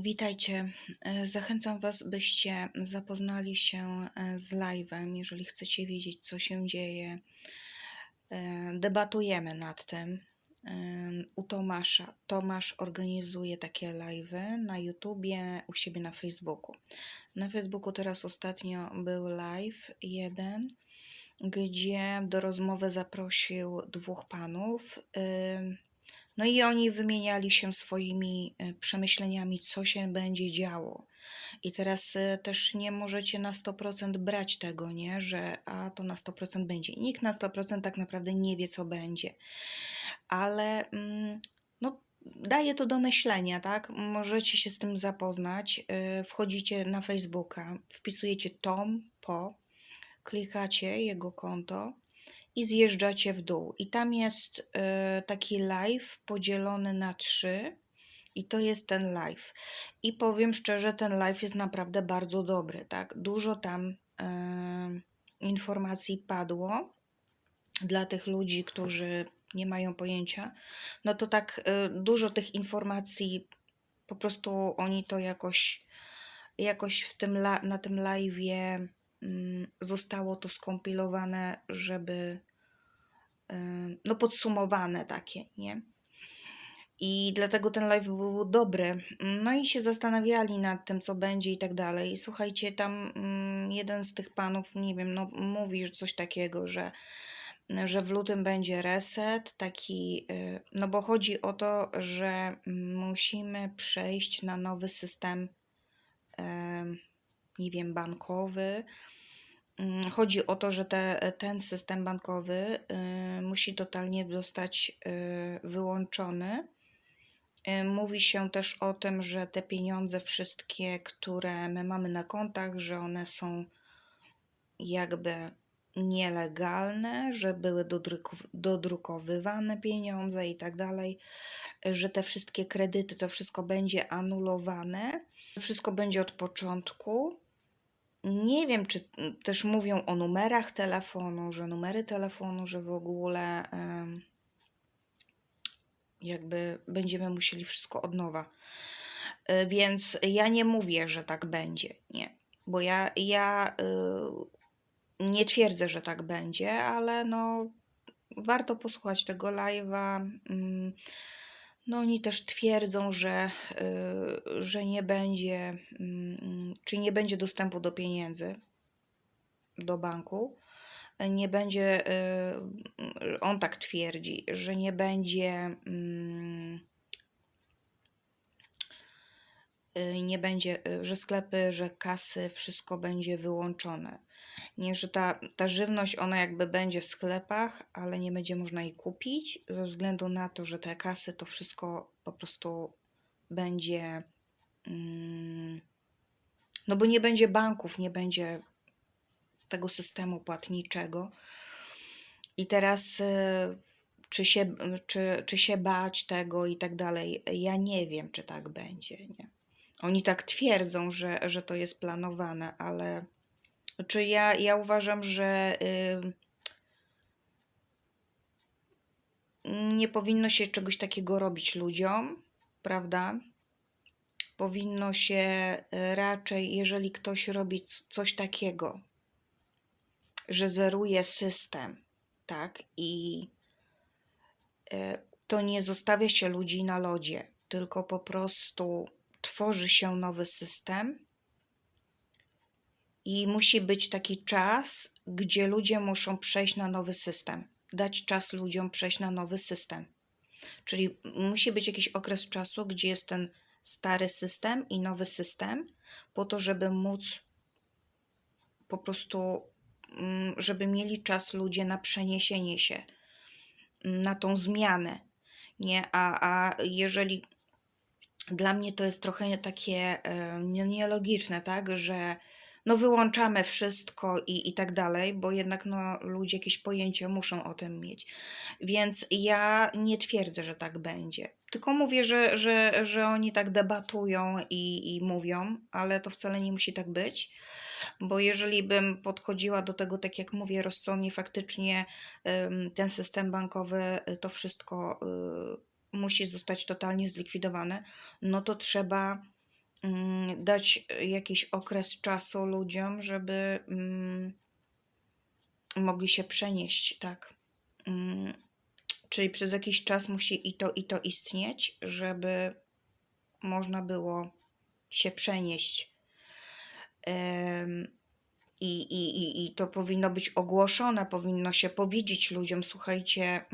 Witajcie. E, Zachęcam Was, byście zapoznali się e, z live'em, jeżeli chcecie wiedzieć, co się dzieje. E, Debatujemy nad tym u Tomasza. Tomasz organizuje takie live'y na YouTubie, u siebie na Facebooku. Na Facebooku teraz ostatnio był live jeden, gdzie do rozmowy zaprosił dwóch panów. No i oni wymieniali się swoimi e, przemyśleniami, co się będzie działo. I teraz e, też nie możecie na 100% brać tego, nie? że a to na 100% będzie. Nikt na 100% tak naprawdę nie wie, co będzie. Ale mm, no, daje to do myślenia, tak? Możecie się z tym zapoznać. E, Wchodzicie na Facebooka, wpisujecie Tom Po, klikacie jego konto i zjeżdżacie w dół. I tam jest e, taki live podzielony na trzy. I to jest ten live. I powiem szczerze, ten live jest naprawdę bardzo dobry, tak? Dużo tam e, informacji padło dla tych ludzi, którzy nie mają pojęcia. No to tak e, dużo tych informacji, po prostu oni to jakoś, jakoś w tym na tym live'ie mm, zostało to skompilowane, żeby no podsumowane takie, nie? I dlatego ten live był dobry. No i się zastanawiali nad tym, co będzie i tak dalej. Słuchajcie, tam mm, jeden z tych panów, nie wiem, no mówi coś takiego, że, że w lutym będzie reset, taki, y, no bo chodzi o to, że musimy przejść na nowy system, em, nie wiem, bankowy. Mm, Chodzi o to, że te, ten system bankowy y, musi totalnie zostać y, wyłączony. Y, Mówi się też o tym, że te pieniądze wszystkie, które my mamy na kontach, że one są jakby nielegalne, że były dodrukow- dodrukowywane pieniądze i tak dalej, że te wszystkie kredyty, to wszystko będzie anulowane, wszystko będzie od początku. Nie wiem, czy mm, też mówią o numerach telefonu, że numery telefonu, że w ogóle jakby będziemy musieli wszystko od nowa. Y, Więc ja nie mówię, że tak będzie, nie. Bo ja, ja y, nie twierdzę, że tak będzie, ale no warto posłuchać tego live'a. Mm, No oni też twierdzą, że, y, że nie będzie, mm, czy nie będzie dostępu do pieniędzy do banku. Nie będzie, y, on tak twierdzi, że nie będzie, mm, y, nie będzie, y, że sklepy, że kasy, wszystko będzie wyłączone. Nie, że ta, ta żywność, ona jakby będzie w sklepach, ale nie będzie można jej kupić, ze względu na to, że te kasy, to wszystko po prostu będzie, mm, no bo nie będzie banków, nie będzie tego systemu płatniczego. I teraz, y, czy się, czy, czy się bać tego i tak dalej, ja nie wiem, czy tak będzie. Nie? Oni tak twierdzą, że, że to jest planowane, ale czy ja, ja uważam, że y, nie powinno się czegoś takiego robić ludziom, prawda? Powinno się y, raczej, jeżeli ktoś robi coś takiego, że zeruje system, tak? I y, to nie zostawia się ludzi na lodzie, tylko po prostu tworzy się nowy system i musi być taki czas, gdzie ludzie muszą przejść na nowy system. Dać czas ludziom przejść na nowy system. Czyli musi być jakiś okres czasu, gdzie jest ten stary system i nowy system, po to, żeby móc po prostu, mm, żeby mieli czas ludzie na przeniesienie się, mm, na tą zmianę. Nie? A, a jeżeli dla mnie to jest trochę takie e, nie- nielogiczne, tak, że no wyłączamy wszystko i, i tak dalej, bo jednak no, ludzie jakieś pojęcie muszą o tym mieć. Więc ja nie twierdzę, że tak będzie. Tylko mówię, że, że, że oni tak debatują i, i mówią, ale to wcale nie musi tak być. Bo jeżeli bym podchodziła do tego, tak jak mówię, rozsądnie, faktycznie ten system bankowy, to wszystko y, musi zostać totalnie zlikwidowane, no to trzeba mm, dać jakiś okres czasu ludziom, żeby mm, mogli się przenieść, tak. Mm, Czyli przez jakiś czas musi i to, i to istnieć, żeby można było się przenieść. I, i, i, I to powinno być ogłoszone, powinno się powiedzieć ludziom: słuchajcie,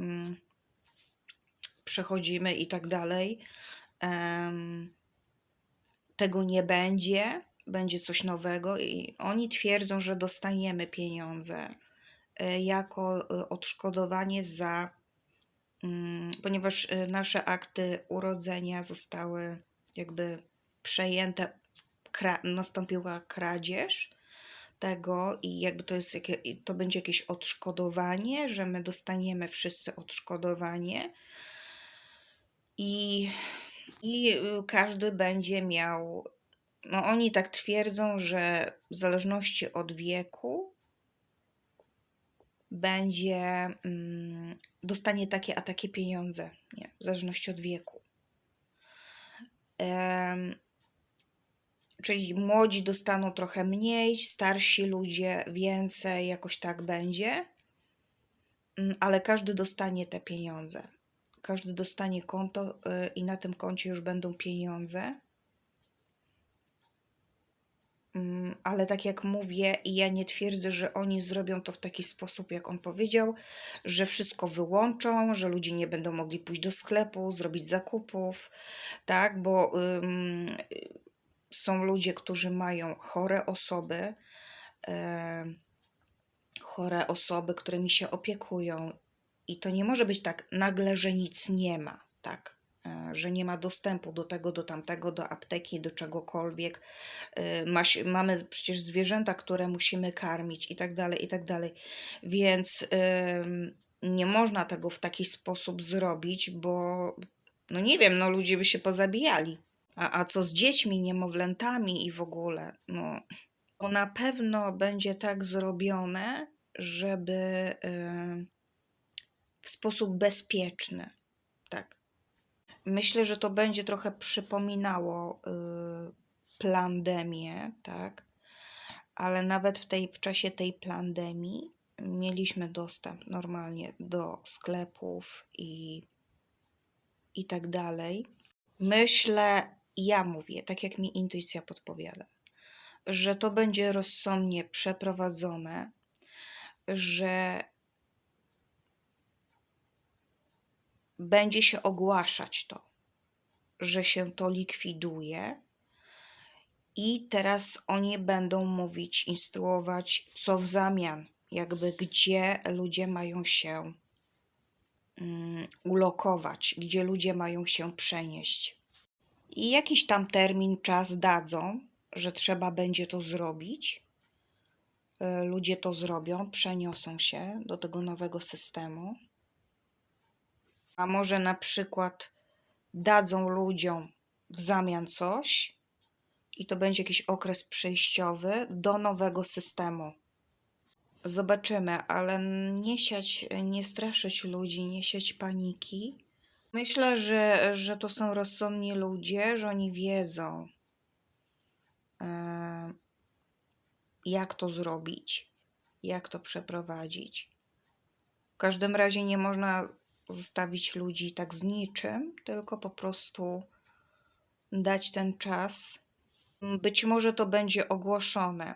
przechodzimy i tak dalej. Tego nie będzie, będzie coś nowego, i oni twierdzą, że dostaniemy pieniądze e, jako e, odszkodowanie za, mm, ponieważ e, nasze akty urodzenia zostały jakby przejęte, nastąpiła kradzież tego i jakby to jest to będzie jakieś odszkodowanie, że my dostaniemy wszyscy odszkodowanie i, i y, każdy będzie miał, no oni tak twierdzą, że w zależności od wieku będzie, mm, dostanie takie a takie pieniądze, nie, w zależności od wieku. Em, czyli młodzi dostaną trochę mniej, starsi ludzie więcej, jakoś tak będzie, Mm, ale każdy dostanie te pieniądze. Każdy dostanie konto y, i na tym koncie już będą pieniądze. Mm, Ale tak jak mówię, ja nie twierdzę, że oni zrobią to w taki sposób, jak on powiedział, że wszystko wyłączą, że ludzie nie będą mogli pójść do sklepu, zrobić zakupów, tak, bo ym, są ludzie, którzy mają chore osoby, e, chore osoby, którymi się opiekują, i to nie może być tak nagle, że nic nie ma, tak, e, że nie ma dostępu do tego, do tamtego, do apteki, do czegokolwiek. E, mamy przecież zwierzęta, które musimy karmić i tak dalej, i tak dalej. Więc nie można tego w taki sposób zrobić, bo no nie wiem, no ludzie by się pozabijali. A, a co z dziećmi, niemowlętami i w ogóle? No, to na pewno będzie tak zrobione, żeby w sposób bezpieczny. Tak. Myślę, że to będzie trochę przypominało y, pandemię, tak? Ale nawet w, tej, w czasie tej pandemii mieliśmy dostęp normalnie do sklepów i, i tak dalej. Myślę, ja mówię, tak jak mi intuicja podpowiada, że to będzie rozsądnie przeprowadzone, że będzie się ogłaszać to, że się to likwiduje. I teraz oni będą mówić, instruować, co w zamian, jakby gdzie ludzie mają się mm, ulokować, gdzie ludzie mają się przenieść. I jakiś tam termin, czas dadzą, że trzeba będzie to zrobić. Y, Ludzie to zrobią, przeniosą się do tego nowego systemu. A może na przykład dadzą ludziom w zamian coś i to będzie jakiś okres przejściowy do nowego systemu. Zobaczymy, ale nie siać, nie straszyć ludzi, nie siać paniki. Myślę, że, że to są rozsądni ludzie, że oni wiedzą, e, jak to zrobić, jak to przeprowadzić. W każdym razie nie można zostawić ludzi tak z niczym, tylko po prostu dać ten czas. Być może to będzie ogłoszone,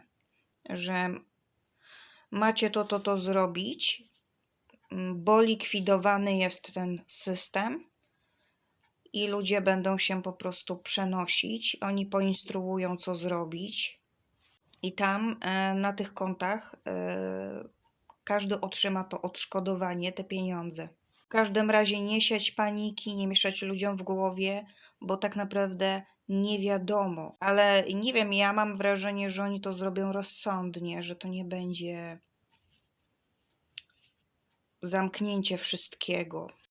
że macie to, to, to zrobić, bo likwidowany jest ten system i ludzie będą się po prostu przenosić. Oni poinstruują, co zrobić, i tam e, na tych kontach e, każdy otrzyma to odszkodowanie, te pieniądze. W każdym razie nie siać paniki, nie mieszać ludziom w głowie, bo tak naprawdę nie wiadomo. Ale nie wiem, ja mam wrażenie, że oni to zrobią rozsądnie, że to nie będzie zamknięcie wszystkiego.